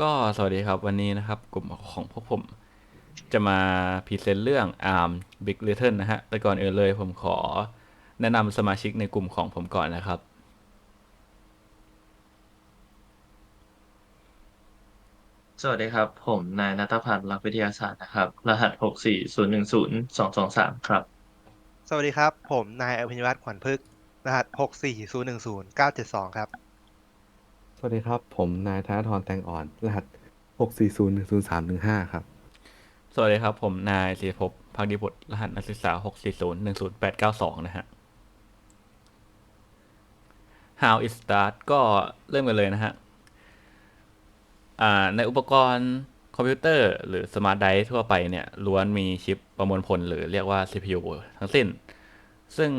ก็สวัสดีครับวันนี้นะครับ กลุ่มของพวกผม จะมาพรีเซนต์เรื่อง ARM Big Little นะฮะ แต่ก่อนอื่นเลยผมขอแนะนำสมาชิกในกลุ่มของผมก่อนนะครับ สวัสดีครับ ผมนายณัฐพันธ์รักวิทยาศาสตร์นะครับ รหัสหกสี่ศูนย์หนึ่งศูนย์สองสองสามครับ สวัสดีครับ ผมนายอภิญวัตรขวัญพฤกษ์รหัสหกสี่ศูนย์หนึ่งศูนย์เก้าเจ็ดสองครับ สวัสดีครับ ผมนายธนทรแตงอ่อน รหัส 640-10315ครับ สวัสดีครับ ผมนายศิริภพพักดีบุตรรหัสนักศึกษา 64010892 นะฮะ How it start ก็เริ่มกันเลยนะฮะอ่าในอุปกรณ์คอมพิวเตอร์ หรือสมาร์ทไดร์ทั่วไปเนี่ยล้วนมีชิปประมวลผลหรือเรียกว่า CPU ทั้งสิ้น ซึ่ง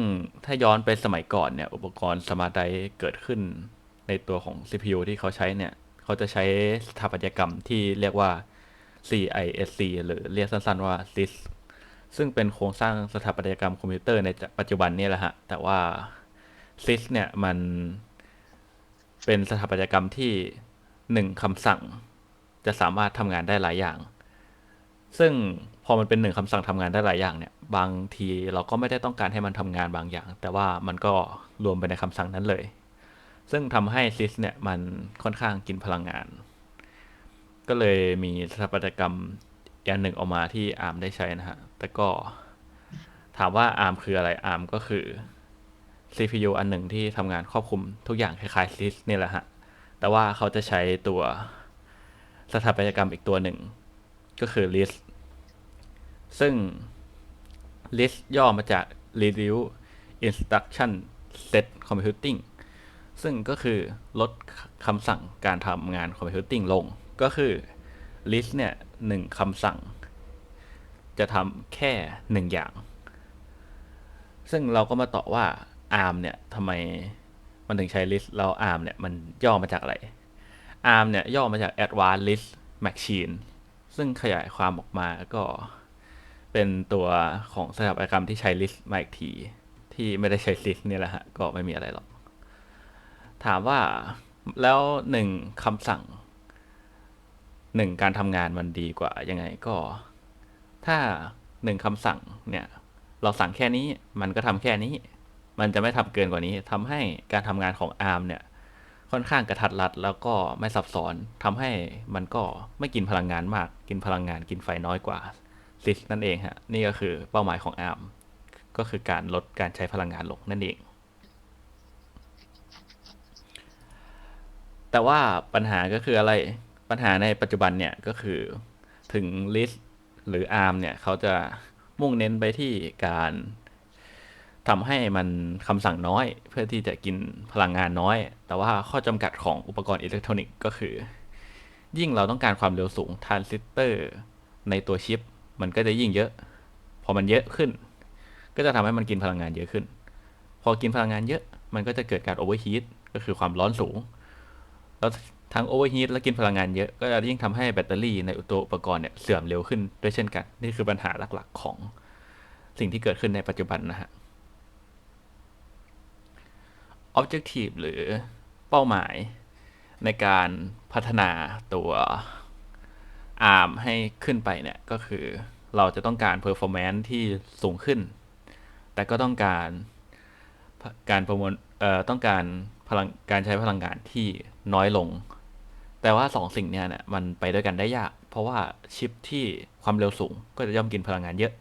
ถ้าย้อนไปสมัยก่อนเนี่ย อุปกรณ์สมาร์ทไดร์เกิดขึ้น ในตัวของ CPU ที่เขาใช้เนี่ย เขาจะใช้สถาปัตยกรรมที่เรียกว่า CISC หรือเรียกสั้นๆว่า CIS ซึ่งเป็นโครงสร้างสถาปัตยกรรมคอมพิวเตอร์ในปัจจุบันนี่แหละฮะ แต่ว่า CIS เนี่ย มันเป็นสถาปัตยกรรมที่หนึ่งคำสั่ง จะสามารถทำงานได้หลายอย่าง ซึ่งพอมันเป็นหนึ่งคำสั่งทำงานได้หลายอย่างเนี่ย บางทีเราก็ไม่ได้ต้องการให้มันทำงานบางอย่าง แต่ว่ามันก็รวมไปในคำสั่งนั้นเลย ซึ่งทำให้ CIS เนี่ยมันค่อนข้างกินพลังงาน ก็เลยมีสถาปัตยกรรมอย่างหนึ่งออกมาที่ ARM ได้ใช้นะฮะ แต่ก็ถามว่า ARM คืออะไร ARM ก็คือ CPU อันหนึ่งที่ทำงานครอบคลุมทุกอย่างคล้ายๆ CIS นี่แหละฮะ แต่ว่าเขาจะใช้ตัวสถาปัตยกรรมอีกตัวหนึ่ง ก็คือ list ซึ่ง list ย่อมาจาก reduce instruction set computing ซึ่งก็คือลดคำสั่งการทำงานคอมพิวติ้งลง ก็คือ list เนี่ยหนึ่งคำสั่ง จะทำแค่หนึ่งอย่าง ซึ่งเราก็มาต่อว่า ARM เนี่ยทำไมมันถึงใช้ list แล้ว ARM เนี่ยมันย่อมาจากอะไร ARM เนี่ยย่อมาจาก Advanced List Machine ซึ่งขยายความออกมาก็เป็นตัวของสถาปัตยกรรมที่ใช้ list มาอีกที ที่ไม่ได้ใช้ list เนี่ยแหละฮะ ก็ไม่มีอะไรหรอก ถามว่าแล้วหนึ่งคำสั่งหนึ่งการทำงานมันดีกว่ายังไงก็ ถ้าหนึ่งคำสั่งเนี่ย เราสั่งแค่นี้มันก็ทำแค่นี้ มันจะไม่ทำเกินกว่านี้ทำให้การทำงานของ ARM เนี่ยค่อนข้างกระทัดรัดแล้วก็ไม่ซับซ้อนทำให้มันก็ไม่กินพลังงานมาก กินพลังงานกินไฟน้อยกว่าซิสนั่นเองฮะนี่ก็คือเป้าหมายของ ARM ก็คือการลดการใช้พลังงานลงนั่นเอง แต่ว่าปัญหาก็คืออะไรปัญหาในปัจจุบันเนี่ยก็คือถึง list หรือ ARM เนี่ยเขาจะมุ่งเน้นไปที่การทำให้มันคำสั่งน้อย เพื่อที่จะกินพลังงานน้อย แต่ว่าข้อจำกัดของอุปกรณ์อิเล็กทรอนิกส์ก็คือ ยิ่งเราต้องการความเร็วสูงทรานซิสเตอร์ในตัวชิป มันก็จะยิ่งเยอะ พอมันเยอะขึ้น ก็จะทำให้มันกินพลังงานเยอะขึ้น พอกินพลังงานเยอะมันก็จะเกิดการโอเวอร์ฮีทก็คือความร้อนสูง แล้วทั้งโอเวอร์ฮีทและกินพลังงานเยอะ ก็จะยิ่งทำให้แบตเตอรี่ในตัวอุปกรณ์เนี่ยเสื่อมเร็วขึ้นด้วยเช่นกัน นี่คือปัญหาหลักๆของสิ่งที่เกิดขึ้นในปัจจุบันนะฮะ Objective หรือเป้าหมายในการพัฒนาตัว ARM ให้ขึ้นไปเนี่ย ก็คือเราจะต้องการ performance ที่สูงขึ้น แต่ก็ต้องการการประมวลต้องการพลังการใช้พลังงานที่ น้อยลง แต่ว่าสองสิ่งเนี้ยเนี่ยมันไปด้วยกันได้ยาก เพราะว่าชิปที่ความเร็วสูงก็จะย่อมกินพลังงานเยอะ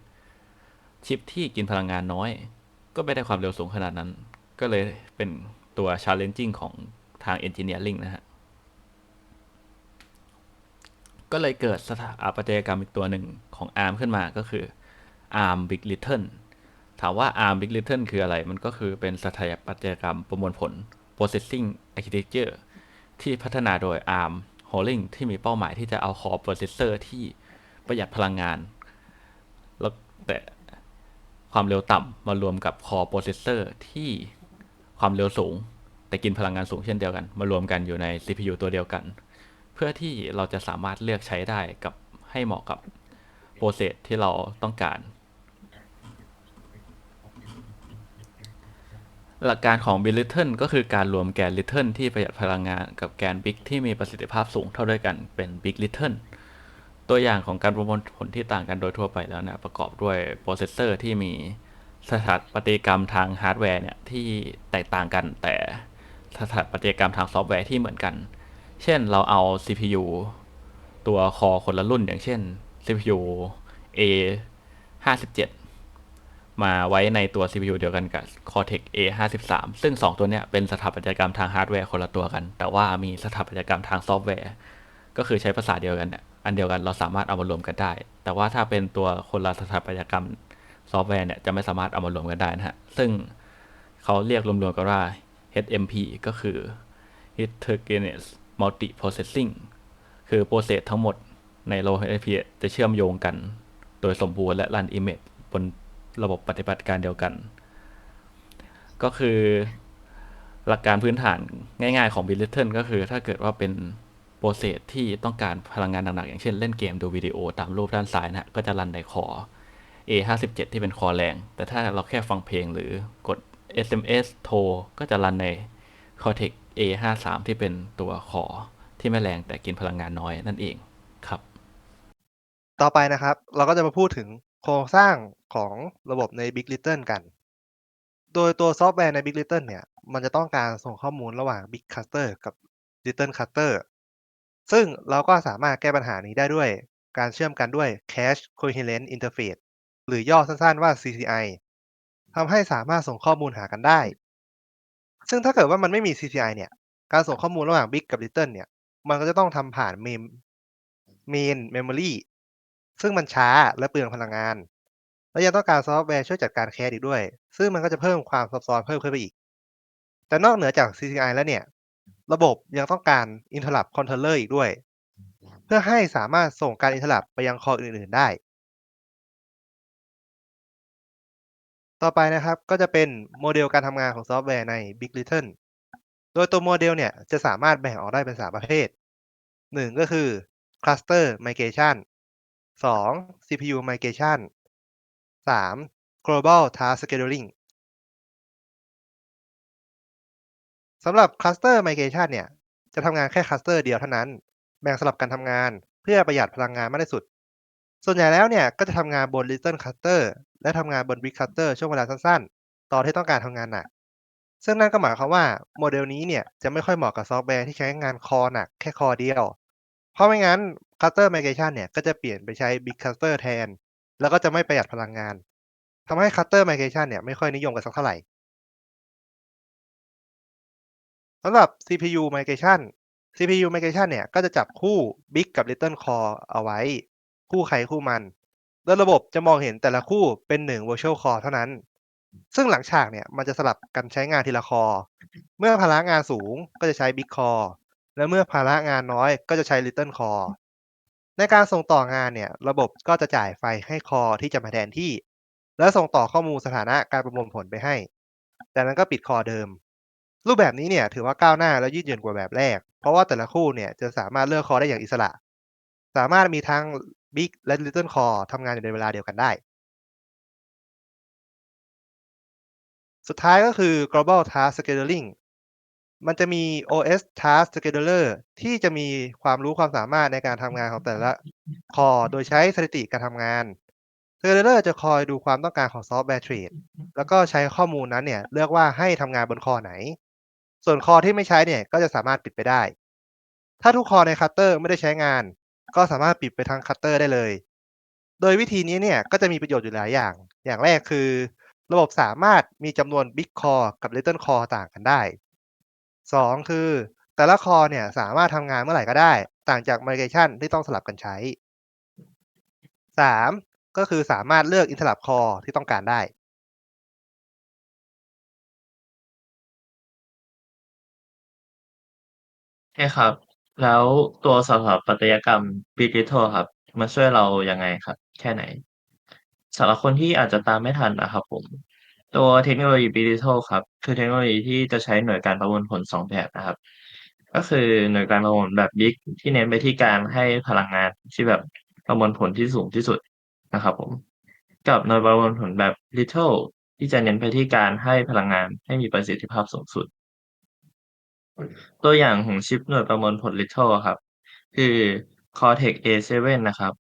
ชิปที่กินพลังงานน้อย ก็ไม่ได้ความเร็วสูงขนาดนั้น ก็เลยเป็นตัว challenging ของทาง engineering นะฮะ ก็เลยเกิดสถาปัตยกรรมอีกตัวหนึ่งของ ARM ขึ้นมาก็คือ ARM Big Little ถามว่า ARM Big Little คืออะไร มันก็คือเป็นสถาปัตยกรรมประมวลผล processing architecture ที่พัฒนาโดย ARM Holding ที่มีเป้าหมายที่จะเอา core processor ที่ประหยัดพลังงาน แล้วแต่ความเร็วต่ำมารวมกับ core processor ที่ความเร็วสูง แต่กินพลังงานสูงเช่นเดียวกัน มารวมกันอยู่ใน CPU ตัวเดียวกัน เพื่อที่เราจะสามารถเลือกใช้ได้กับให้เหมาะกับโปรเซสที่เราต้องการ หลักการของ Big Little ก็คือการรวมแกน Little ที่ประหยัดพลังงานกับแกน Big ที่มีประสิทธิภาพสูงเท่าด้วยกันเป็น Big Little ตัวอย่างของการประมวลผลที่ต่างกันโดยทั่วไปแล้วเนี่ยประกอบด้วยโปรเซสเซอร์ที่มีสถาปัตยกรรมทางฮาร์ดแวร์เนี่ยที่แตกต่างกัน แต่สถาปัตยกรรมทางซอฟต์แวร์ที่เหมือนกัน เช่นเราเอา CPU ตัวคอคนละรุ่นอย่างเช่น CPU A 57 มาไว้ในตัว CPU เดียวกันกับ Cortex A 53 ซึ่ง 2 ตัวเนี้ยเป็นสถาปัตยกรรมทางฮาร์ดแวร์คนละตัวกัน แต่ว่ามีสถาปัตยกรรมทางซอฟต์แวร์ ก็คือใช้ภาษาเดียวกันอันเดียวกันเราสามารถเอามารวมกันได้ แต่ว่าถ้าเป็นตัวคนละสถาปัตยกรรมซอฟต์แวร์เนี่ยจะไม่สามารถเอามารวมกันได้นะฮะ ซึ่งเขาเรียกรวมๆกันว่า HMP ก็คือ Heterogeneous Multiprocessing คือโปรเซสทั้งหมดในโล HMP จะเชื่อมโยงกัน โดยสมบูรณ์และรัน image บน ระบบปฏิบัติการเดียวกัน ก็คือหลักการพื้นฐานง่ายๆของ b i l l i t t l e ก็คือถ้าเกิดว่าเป็นโปรเซสที่ต้องการพลังงานหนักๆอย่างเช่นเล่นเกมดูวิดีโอตามรูปด้านซ้ายนะฮะก็จะรันในคอ A57 ที่เป็นคอแรง แต่ถ้าเราแค่ฟังเพลงหรือกด SMS โทรก็จะรันใน Cortex A53 ที่เป็นตัวคอที่ไม่แรงแต่กินพลังงานน้อยนั่นเองครับ ต่อไปนะครับ เราก็จะมาพูดถึง โครงสร้างของระบบใน Big Little กัน โดยตัวซอฟต์แวร์ใน Big Little เนี่ย มันจะต้องการส่งข้อมูลระหว่าง Big Cluster กับ Little Cluster ซึ่งเราก็สามารถแก้ปัญหานี้ได้ด้วยการเชื่อมกันด้วย Cache Coherent Interface หรือย่อสั้นๆว่า CCI ทำให้สามารถส่งข้อมูลหากันได้ ซึ่งถ้าเกิดว่ามันไม่มี CCI เนี่ย การส่งข้อมูลระหว่าง Big กับ Little เนี่ย มันก็จะต้องทำผ่าน main main memory ซึ่งมันช้าและเปลืองพลังงาน และยังต้องการซอฟต์แวร์ช่วยจัดการแคสอีกด้วย ซึ่งมันก็จะเพิ่มความซับซ้อนเพิ่มขึ้นไปอีก แต่นอกเหนือจาก CCI แล้วเนี่ย ระบบยังต้องการ Interrupt Controller อีกด้วย เพื่อให้สามารถส่งการ Interrupt ไปยังคออื่นๆได้ ต่อไปนะครับก็จะเป็นโมเดลการทำงานของซอฟต์แวร์ใน Big Little โดยตัวโมเดลเนี่ยจะสามารถแบ่งออกได้เป็น 3 ประเภท 1 ก็คือ Cluster Migration 2 CPU Migration 3 Global Task Scheduling สำหรับ Cluster Migration เนี่ย จะทำงานแค่ Cluster เดียวเท่านั้น แบ่งสลับกันทำงานเพื่อประหยัดพลังงานมากที่สุด ส่วนใหญ่แล้วเนี่ย ก็จะทำงานบน Little Cluster และทำงานบน Big Cluster ช่วงเวลาสั้นๆ ตอนที่ต้องการทำงานหนัก ซึ่งนั่นก็หมายความว่าโมเดลนี้เนี่ย จะไม่ค่อยเหมาะกับซอฟต์แวร์ที่ใช้งานคอหนักแค่คอเดียว เพราะไม่งั้น Cluster Migration เนี่ยก็จะเปลี่ยนไปใช้ Big Cluster แทน แล้วก็จะไม่ประหยัดพลังงานทำให้ Cluster Migration เนี่ยไม่ค่อยนิยมกันสักเท่าไหร่สำหรับ CPU Migration CPU Migration เนี่ยก็จะจับคู่ Big กับ Little Core เอาไว้ คู่ใครคู่มัน โดยระบบจะมองเห็นแต่ละคู่เป็นหนึ่ง virtual core เท่านั้น ซึ่งหลังฉากเนี่ยมันจะสลับกันใช้งานทีละคอ เมื่อภาระงานสูงก็จะใช้ Big Core และเมื่อภาระงานน้อยก็จะใช้ Little Core ในการส่งต่องานเนี่ยระบบก็จะจ่ายไฟให้คอที่จะมาแทนที่ และส่งต่อข้อมูลสถานะการประมวลผลไปให้จากนั้นก็ปิดคอเดิม รูปแบบนี้เนี่ยถือว่าก้าวหน้าและยืดหยุ่นกว่าแบบแรก เพราะว่าแต่ละคู่เนี่ยจะสามารถเลือกคอได้อย่างอิสระ สามารถมีทั้ง Big และ Little Core ทำงานอยู่ในเวลาเดียวกันได้ สุดท้ายก็คือ global task scheduling มันจะมี OS task scheduler ที่จะมีความรู้ความสามารถในการทำงานของแต่ละคอโดยใช้สถิติการทำงาน scheduler จะคอยดูความต้องการของซอฟต์แวร์เทรดแล้วก็ใช้ข้อมูลนั้นเนี่ย เลือกว่าให้ทำงานบนคอไหน ส่วนคอที่ไม่ใช้เนี่ยก็จะสามารถปิดไปได้ ถ้าทุกคอในคัตเตอร์ไม่ได้ใช้งาน ก็สามารถปิดไปทั้งคัตเตอร์ได้เลย โดยวิธีนี้เนี่ยก็จะมีประโยชน์อยู่หลายอย่าง อย่างแรกคือ ระบบสามารถมีจำนวน Big Core กับ Little Core ต่างกันได้ 2คือแต่ละคอเนี่ยสามารถทำงานเมื่อไหร่ก็ได้ ต่างจาก Migration ที่ต้องสลับกันใช้3ก็คือสามารถเลือก Interrupt Core ที่ต้องการได้ ใช่ครับ แล้วตัวสถาปัตยกรรม Big Little ครับ มาช่วยเรายังไงครับ แค่ไหนสำหรับคนที่อาจจะตามไม่ทันนะครับผม ตัวเทคโนโลยี Big Little ครับ คือเทคโนโลยีที่จะใช้หน่วยการประมวลผลสองแบบนะครับ ก็คือหน่วยการประมวลแบบ Big ที่เน้นไปที่การให้พลังงานที่แบบประมวลผลที่สูงที่สุดนะครับ ผม กับหน่วยประมวลผลแบบ Little ที่จะเน้นไปที่การให้พลังงานให้มีประสิทธิภาพสูงสุด ตัวอย่างของชิปหน่วยประมวลผล Little อะครับ คือ Cortex A7 นะครับ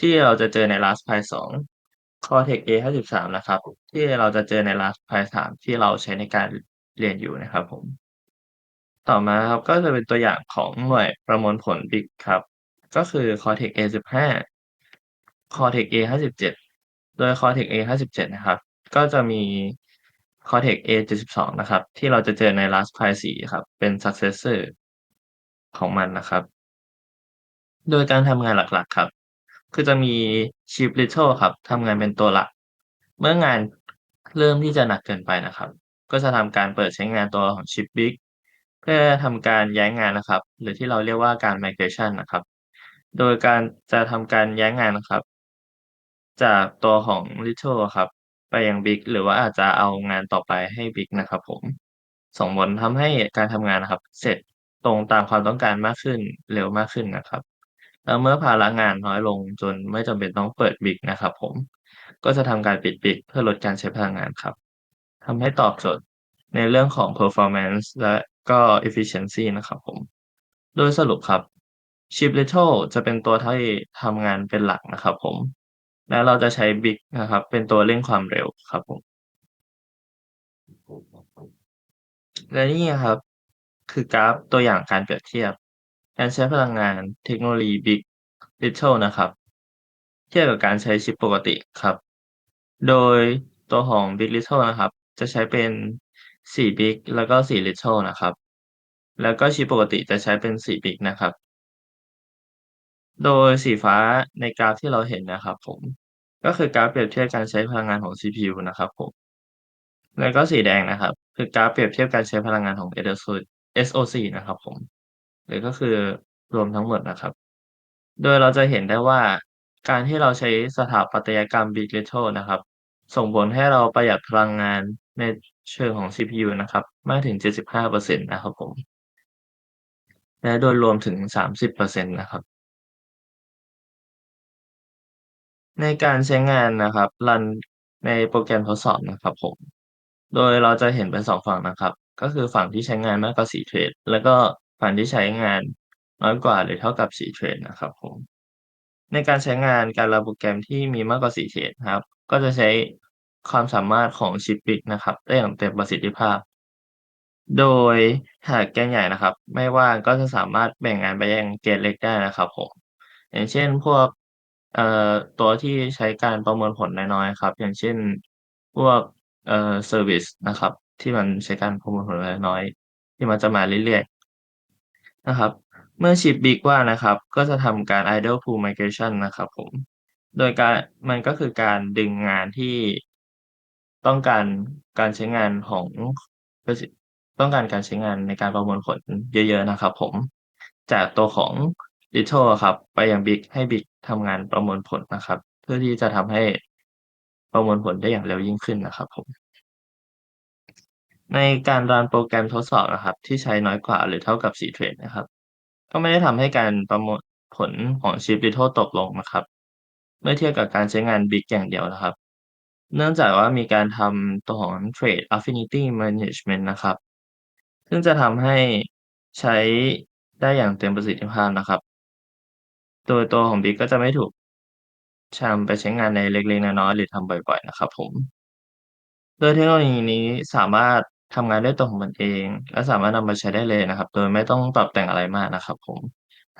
ที่เราจะเจอใน Raspberry 2 Cortex A53 นะครับ ที่เราจะเจอใน Raspberry 3ที่เราใช้ในการเรียนอยู่นะครับผม ต่อมาครับก็จะเป็นตัวอย่างของหน่วยประมวลผล Big ครับ ก็คือ Cortex A15 Cortex A57 โดย Cortex A57 นะครับ ก็จะมี Cortex A72 นะครับ ที่เราจะเจอใน Raspberry 4ครับ เป็น successor ของมันนะครับ โดยการทำงานหลักๆครับ คือจะมีชิป Little ครับทำงานเป็นตัวหลัก เมื่องานเริ่มที่จะหนักเกินไปนะครับ ก็จะทำการเปิดใช้งานตัวของชิป Big เพื่อทำการย้ายงานนะครับ หรือที่เราเรียกว่าการ migration นะครับ โดยการจะทำการย้ายงานนะครับ จากตัวของ Little ครับ ไปยัง Big หรือว่าอาจจะเอางานต่อไปให้ Big นะครับ ผมส่งผลทำให้การทำงานนะครับ เสร็จตรงตามความต้องการมากขึ้นเร็วมากขึ้นนะครับ แล้วเมื่อภาระงานน้อยลงจนไม่จำเป็นต้องเปิด Big นะครับผม ก็จะทำการปิด Big เพื่อลดการใช้พลังงานครับทำให้ตอบโจทย์ในเรื่องของ performance และก็ efficiency นะครับผม โดยสรุปครับชิป Little จะเป็นตัวที่ทำงานเป็นหลักนะครับผม และเราจะใช้ Big นะครับ เป็นตัวเร่งความเร็วครับผม และนี่ครับ คือกราฟตัวอย่างการเปรียบเทียบ การใช้พลังงานเทคโนโลยี Big Little นะครับ เทียบกับการใช้ชิปปกติครับ โดยตัวของ Big Little นะครับ จะใช้เป็น 4 Big แล้วก็ 4 Little นะครับ แล้วก็ชิปปกติจะใช้เป็น 4 Big นะครับ โดยสีฟ้าในกราฟที่เราเห็นนะครับผม ก็คือกราฟเปรียบเทียบการใช้พลังงานของ CPU นะครับผม แล้วก็สีแดงนะครับ คือกราฟเปรียบเทียบการใช้พลังงานของ SOC SOC นะครับผม หรือก็คือรวมทั้งหมดนะครับ โดยเราจะเห็นได้ว่าการที่เราใช้สถาปัตยกรรม Big Little นะครับ ส่งผลให้เราประหยัดพลังงานในเชิงของ CPU นะครับ มากถึง 75%นะครับผม และโดยรวมถึง 30%นะครับ ในการใช้งานนะครับรันในโปรแกรมทดสอบนะครับผม โดยเราจะเห็นเป็น2ฝั่งนะครับ ก็คือฝั่งที่ใช้งานมากกว่า4เทรด แล้วก็ ฝั่งที่ใช้งานน้อยกว่าหรือเท่ากับ 4 เทรดนะครับผม ในการใช้งานการรันโปรแกรมที่มีมากกว่า 4 เทรดนครับ ก็จะใช้ความสามารถของชิป Big นะครับ ได้อย่างเต็มประสิทธิภาพ โดยหากแกนใหญ่นะครับ ไม่ว่างก็จะสามารถแบ่งงานไปยังเกนเล็กได้นะครับผม อย่างเช่นพวกเอ่อตัวที่ใช้การประเมวลผลน้อยๆครับ อย่างเช่นพวกเอ่อเซอร์วิซนะครับ ที่มันใช้การประเมวลผลน้อยๆที่มันจะมาเรื่อยๆ นะครับ เมื่อชิป Big ว่านะครับ ก็จะทำการ idle pool migration นะครับผม โดยการมันก็คือการดึงงานที่ต้องการการใช้งานของต้องการการใช้งานในการประมวลผลเยอะ ๆ นะครับ ผม จากตัวของ Little อะครับ ไปยัง Big ให้ Big ทำงานประมวลผลนะครับ เพื่อที่จะทำให้ประมวลผลได้อย่างเร็วยิ่งขึ้นนะครับผม ในการรันโปรแกรมทดสอบนะครับ ที่ใช้น้อยกว่าหรือเท่ากับ4เทรดนะครับ ก็ไม่ได้ทำให้การประมวลผลของชิป Little ตกลงนะครับ เมื่อเทียบกับการใช้งาน Big อย่างเดียวนะครับ เนื่องจากว่ามีการทำตัวของ Trade Affinity Management นะครับ ซึ่งจะทำให้ใช้ได้อย่างเต็มประสิทธิภาพนะครับ โดยตัวของ Big ก็จะไม่ถูกชำไปใช้งานในเล็กๆน้อยๆหรือทำบ่อย ๆ นะครับผม โดยเทคโนโลยีนี้สามารถ ทำงานด้วยตัวของมันเอง และสามารถนำมาใช้ได้เลยนะครับ โดยไม่ต้องปรับแต่งอะไรมากนะครับ ผม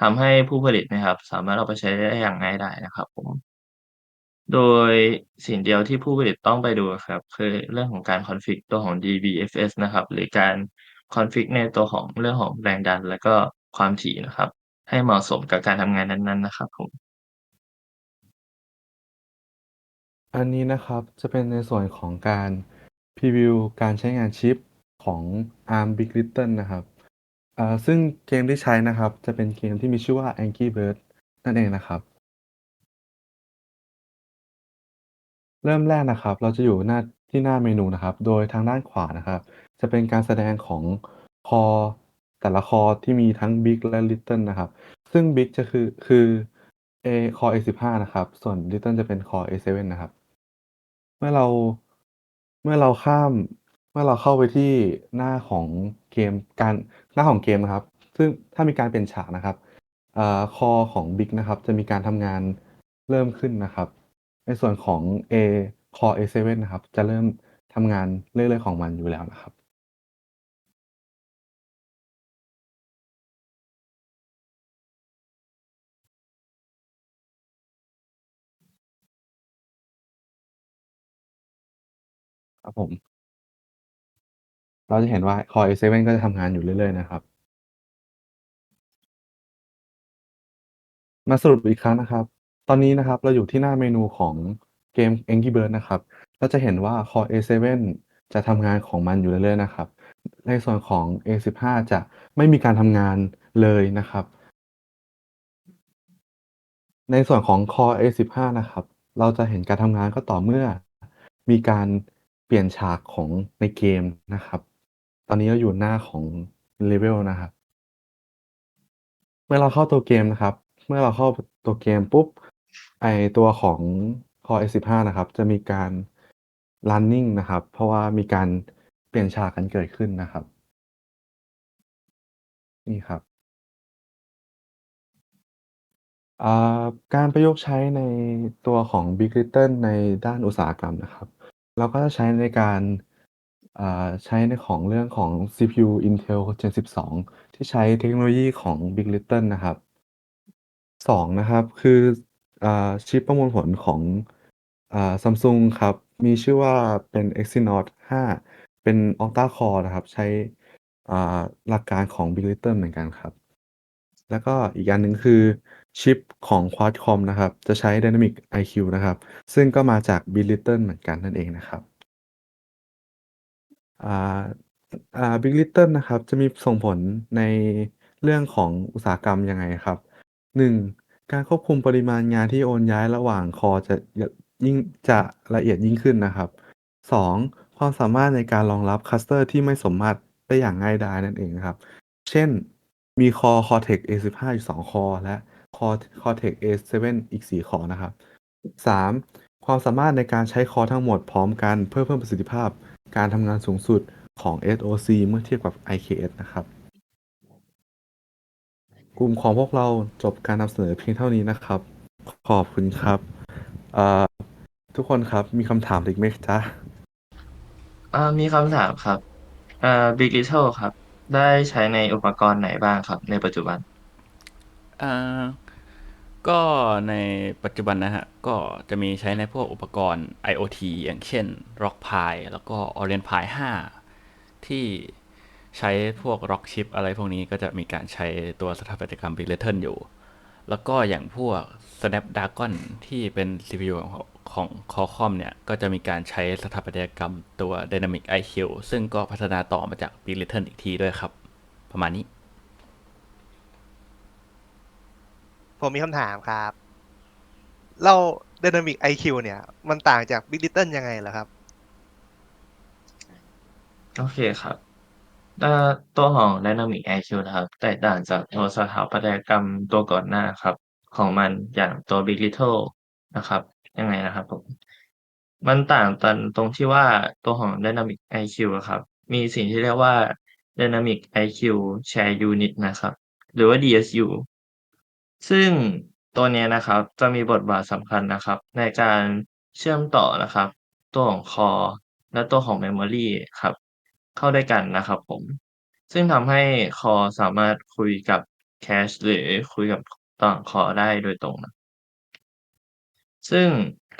ทำให้ผู้ผลิตนะครับ สามารถเอาไปใช้ได้อย่างง่ายดายนะครับ ผม โดยสิ่งเดียวที่ผู้ผลิตต้องไปดูอะครับ คือเรื่องของการ config ตัวของ DBFS นะครับ หรือการ config ในตัวของเรื่องของแรงดัน และก็ความถี่นะครับ ให้เหมาะสมกับการทำงานนั้น ๆ นะครับ ผม อันนี้นะครับจะเป็นในส่วนของการพรีวิวการใช้งานชิป ของ ARM Big Little นะครับซึ่งเกมที่ใช้นะครับ จะเป็นเกมที่มีชื่อว่า Angry Birds นั่นเองนะครับ เริ่มแรกนะครับ เราจะอยู่หน้าที่หน้าเมนูนะครับ โดยทางด้านขวานะครับ จะเป็นการแสดงของคอแต่ละคอที่มีทั้ง Big และ Little นะครับ ซึ่ง Big จะคือคือ A Core A15 นะครับ ส่วน Little จะเป็น Core A7 นะครับ เมื่อเราเมื่อเราข้าม มื่อเราเข้าไปที่หน้าของเกมการหน้าของเกมนะครับ ซึ่งถ้ามีการเปลี่ยนฉากนะครับอคอของ Big นะครับ จะมีการทำงานเริ่มขึ้นนะครับ ในส่วนของ A Core A7 นะครับ จะเริ่มทำงานเรื่อยๆของมันอยู่แล้วนะครับครับผม เราจะเห็นว่า Core A7 ก็จะทำงานอยู่เรื่อยๆนะครับ มาสรุปอีกครั้งนะครับ ตอนนี้นะครับเราอยู่ที่หน้าเมนูของเกม Angry Birds นะครับ เราจะเห็นว่า Core A7 จะทำงานของมันอยู่เรื่อยๆนะครับ ในส่วนของ A15 จะไม่มีการทำงานเลยนะครับ ในส่วนของ Core A15 นะครับ เราจะเห็นการทำงานก็ต่อเมื่อมีการเปลี่ยนฉากของในเกมนะครับ ตอนนี้เราอยู่หน้าของ level นะครับ เมื่อเราเข้าตัวเกมนะครับ เมื่อเราเข้าตัวเกมปุ๊บ ไอตัวของ Core A15 นะครับ จะมีการ running นะครับ เพราะว่ามีการเปลี่ยนฉากกันเกิดขึ้นนะครับ นี่ครับาการประยุกต์ใช้ในตัวของ Big Little ในด้านอุตสาหกรรมนะครับ เราก็จะใช้ในการ อ่า ใช้ในของเรื่องของ CPU Intel Gen 12 ที่ใช้เทคโนโลยีของ Big Little นะครับ 2 นะครับ คือ อ่า ชิปประมวลผลของ อ่า Samsung ครับ มีชื่อว่าเป็น Exynos 5 เป็น Octa Core นะครับ ใช้ อ่า หลักการของ Big Little เหมือนกันครับ แล้วก็อีกอันหนึ่งคือชิปของ Qualcomm นะครับ จะใช้ Dynamic IQ นะครับ ซึ่งก็มาจาก Big Little เหมือนกันนั่นเองนะครับ อ่า อ่า Big Little นะครับ จะมีส่งผลในเรื่องของอุตสาหกรรมยังไงครับ 1 การควบคุมปริมาณงานที่โอนย้ายระหว่างคอจะ ย ยิ่ง จะละเอียดยิ่งขึ้นนะครับ 2 ความสามารถในการรองรับคลัสเตอร์ที่ไม่สมมาตรได้อย่างง่ายดายนั่นเองนะครับ เช่น มี Core Cortex A15 อยู่2คอและ Core Cortex A7 อีก4คอนะครับ 3 ความสามารถในการใช้คอทั้งหมดพร้อมกันเพื่อเพิ่มประสิทธิภาพ การทำงานสูงสุดของ SoC เมื่อเทียบกับ IKS นะครับ กลุ่มของพวกเราจบการนำเสนอเพียงเท่านี้นะครับ ขอบคุณครับอ่าทุกคนครับมีคำถามอีกไหมจ๊ะ?อ่ามีคำถามครับอ่า Big Little ครับ ได้ใช้ในอุปกรณ์ไหนบ้างครับ ในปัจจุบัน?อ่า ก็ในปัจจุบันนะครับก็จะมีใช้ในพวกอุปกรณ์ IoT อย่างเช่น RockPi แล้วก็ OrientPi 5 ที่ใช้พวก Rock Chip อะไรพวกนี้ก็จะมีการใช้ตัวสถาปัตยกรรม Big Little อยู่ แล้วก็อย่างพวก Snapdragon ที่เป็น CPU ของของ Qualcomm เนี่ย ก็จะมีการใช้สถาปัตยกรรมตัว Dynamic IQ ซึ่งก็พัฒนาต่อมาจาก Big Little อีกทีด้วยครับ ประมาณนี้ ผมมีคำถามครับแล้ว Dynamic IQ เนี่ย มันต่างจาก Big Little ยังไงเหรอครับ?โอเคครับอ่าตัวของ Dynamic IQ นะครับแตกต่างจากตัวสถาปัตยกรรมตัวก่อนหน้าครับ ของมันอย่างตัว Big Little นะครับ ยังไงนะครับผม มันต่างกันตรงที่ว่าตัวของ Dynamic IQ อะครับ มีสิ่งที่เรียกว่า Dynamic IQ Share Unit นะครับ หรือว่า DSU ซึ่งตัวเนี้ยนะครับจะมีบทบาทสำคัญนะครับ ในการเชื่อมต่อนะครับ ตัวของ Core และตัวของ Memory ครับ เข้าด้วยกันนะครับผม ซึ่งทำให้ Core สามารถคุยกับ Cache หรือคุยกับตัวของ Core ได้โดยตรงนะซึ่ง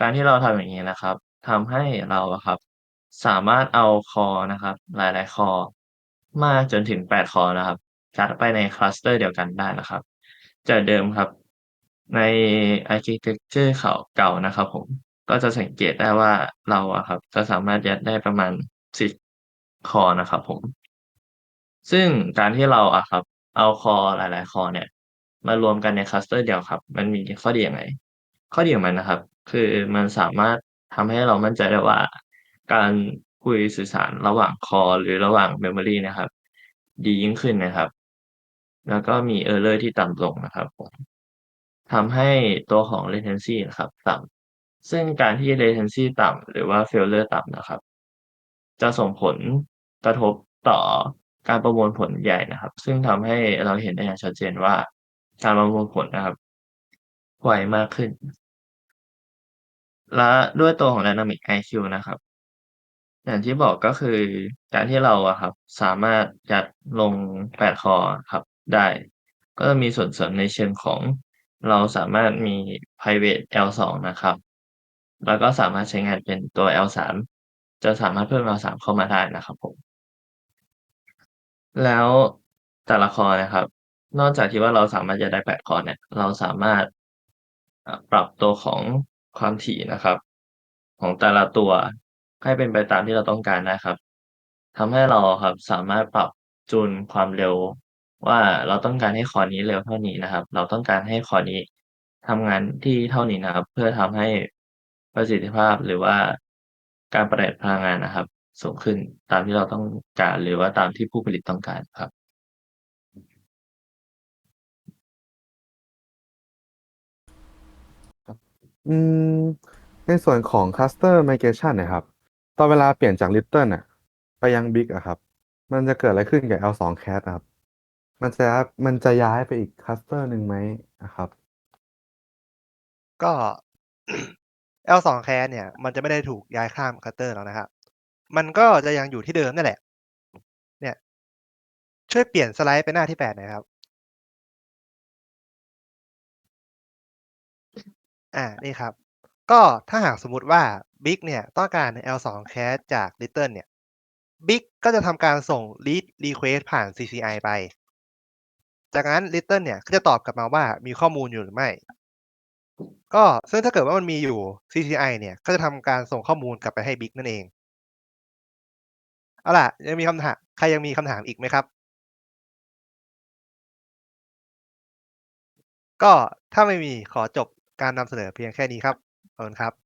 การที่เราทำอย่างงี้นะครับทำให้เราอะครับ สามารถเอา Core นะครับ หลาย ๆ Core มากจนถึง 8 Core นะครับยัดไปใน Cluster เดียวกันได้นะครับ จากเดิมครับ ใน Architecture เขาเก่านะครับผม ก็จะสังเกตได้ว่าเราอะครับ จะสามารถยัดได้ประมาณ10 Core นะครับผม ซึ่งการที่เราอะครับ เอา Core หลายๆ Core เนี่ย มารวมกันใน Cluster เดียวครับ มันมีข้อดีอยังไง?ข้อดีของมันนะครับ คือมันสามารถทำให้เรามั่นใจได้ว่า การคุยสื่อสารระหว่าง Core หรือระหว่าง Memory นะครับ ดียิ่งขึ้นนะครับ แล้วก็มี Error ที่ต่ำลงนะครับผมทำให้ตัวของ Latency นะครับต่ำซึ่งการที่ Latency ต่ำหรือว่า Failure ต่ำนะครับ จะส่งผลกระทบต่อการประมวลผลใหญ่นะครับ ซึ่งทำให้เราเห็นได้อย่างชัดเจนว่าการประมวลผลนะครับไวมากขึ้น และด้วยตัวของ Dynamic IQ นะครับอย่างที่บอกก็คือการที่เราอะครับ สามารถยัดลง8คอร์ครับ ได้ ก็จะมีส่วนเสริมในเชิงของ เราสามารถมี private L2 นะครับ แล้วก็สามารถใช้งานเป็นตัว L3 จะสามารถเพิ่ม L3 เข้ามาได้นะครับผม แล้วแต่ละคอนะครับ นอกจากที่ว่าเราสามารถยัดได้ 8 คอเนี่ย เราสามารถปรับตัวของความถี่นะครับ ของแต่ละตัวให้เป็นไปตามที่เราต้องการได้ครับทำให้เราครับสามารถปรับจูนความเร็ว ว่าเราต้องการให้คอร์นี้เร็วเท่านี้นะครับ เราต้องการให้คอร์นี้ทำงานที่เท่านี้นะครับ เพื่อทำให้ประสิทธิภาพหรือว่าการประหยัดพลังงานนะครับ สูงขึ้นตามที่เราต้องการหรือว่าตามที่ผู้ผลิตต้องการครับอืมในส่วนของ Cluster Migration นี่ยครับ ตอนเวลาเปลี่ยนจาก Little น่ะ ไปยัง Big อะครับ มันจะเกิดอะไรขึ้นกับ L2 Cat ครับ มันจะมันจะย้ายไปอีก Cluster หนึ่งไหมอะครับ?ก็ L2 Cat เนี่ย มันจะไม่ได้ถูกย้ายข้าม Cluster แล้วนะครับ มันก็จะยังอยู่ที่เดิมนั่นแหละ เนี่ย ช่วยเปลี่ยนสไลด์ไปหน้าที่8หน่อยครับ อ่า นี่ครับ ก็ถ้าหากสมมุติว่า Big เนี่ย ต้องการ L2 Cat จาก Little เนี่ย Big ก็จะทำการส่ง read request ผ่าน CCI ไป จากนั้น Little เนี่ยก็จะตอบกลับมาว่ามีข้อมูลอยู่หรือไม่ ก็ซึ่งถ้าเกิดว่ามันมีอยู่ CCI เนี่ยก็จะทำการส่งข้อมูลกลับไปให้ Big นั่นเอง เอาล่ะยังมีคำถามใครยังมีคำถามอีกไหมครับ?ก็ถ้าไม่มีขอจบการนำเสนอเพียงแค่นี้ครับขอบคุณครับ